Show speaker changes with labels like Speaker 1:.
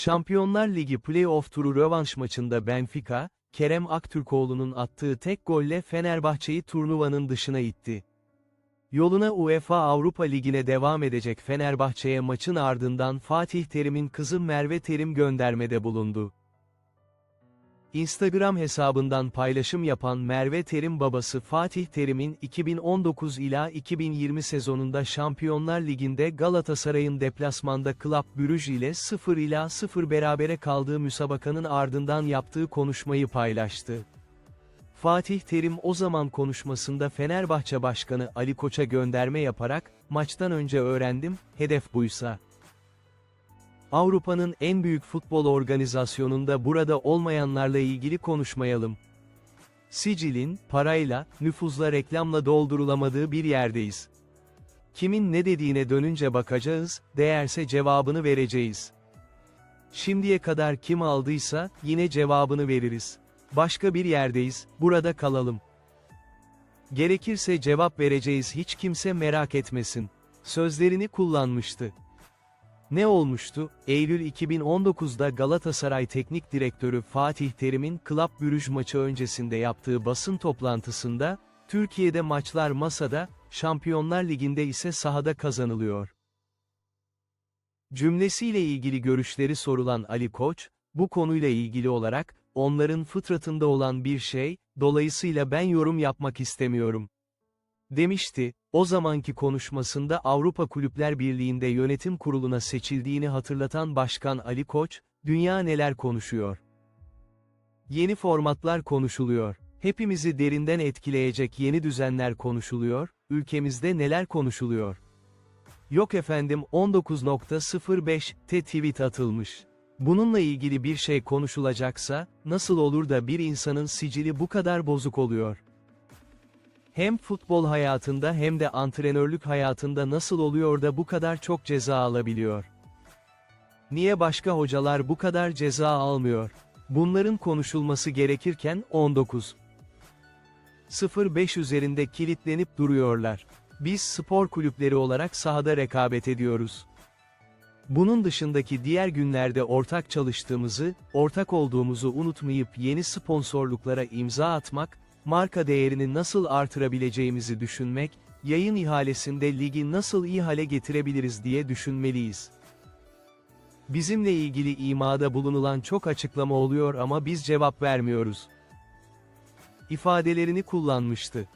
Speaker 1: Şampiyonlar Ligi Playoff turu rövanş maçında Benfica, Kerem Aktürkoğlu'nun attığı tek golle Fenerbahçe'yi turnuvanın dışına itti. Yoluna UEFA Avrupa Ligi'ne devam edecek Fenerbahçe'ye maçın ardından Fatih Terim'in kızı Merve Terim göndermede bulundu. Instagram hesabından paylaşım yapan Merve Terim babası Fatih Terim'in 2019 ila 2020 sezonunda Şampiyonlar Ligi'nde Galatasaray'ın deplasmanda Club Brugge ile 0 ila 0 berabere kaldığı müsabakanın ardından yaptığı konuşmayı paylaştı. Fatih Terim o zaman konuşmasında Fenerbahçe Başkanı Ali Koç'a gönderme yaparak, maçtan önce öğrendim, hedef buysa. Avrupa'nın en büyük futbol organizasyonunda burada olmayanlarla ilgili konuşmayalım. Sicilin, parayla, nüfuzla reklamla doldurulamadığı bir yerdeyiz. Kimin ne dediğine dönünce bakacağız, değerse cevabını vereceğiz. Şimdiye kadar kim aldıysa, yine cevabını veririz. Başka bir yerdeyiz, burada kalalım. Gerekirse cevap vereceğiz hiç kimse merak etmesin. Sözlerini kullanmıştı. Ne olmuştu? Eylül 2019'da Galatasaray Teknik Direktörü Fatih Terim'in Club Brugge maçı öncesinde yaptığı basın toplantısında, Türkiye'de maçlar masada, Şampiyonlar Ligi'nde ise sahada kazanılıyor. Cümlesiyle ilgili görüşleri sorulan Ali Koç, bu konuyla ilgili olarak, onların fıtratında olan bir şey, dolayısıyla ben yorum yapmak istemiyorum. Demişti, o zamanki konuşmasında Avrupa Kulüpler Birliği'nde yönetim kuruluna seçildiğini hatırlatan Başkan Ali Koç, dünya neler konuşuyor? Yeni formatlar konuşuluyor. Hepimizi derinden etkileyecek yeni düzenler konuşuluyor, ülkemizde neler konuşuluyor? Yok efendim 19.05'te tweet atılmış. Bununla ilgili bir şey konuşulacaksa, nasıl olur da bir insanın sicili bu kadar bozuk oluyor? Hem futbol hayatında hem de antrenörlük hayatında nasıl oluyor da bu kadar çok ceza alabiliyor? Niye başka hocalar bu kadar ceza almıyor? Bunların konuşulması gerekirken 19. 05 üzerinde kilitlenip duruyorlar. Biz spor kulüpleri olarak sahada rekabet ediyoruz. Bunun dışındaki diğer günlerde ortak çalıştığımızı, ortak olduğumuzu unutmayıp yeni sponsorluklara imza atmak, marka değerini nasıl artırabileceğimizi düşünmek, yayın ihalesinde ligi nasıl iyi hale getirebiliriz diye düşünmeliyiz. Bizimle ilgili imada bulunulan çok açıklama oluyor ama biz cevap vermiyoruz. ifadelerini kullanmıştı.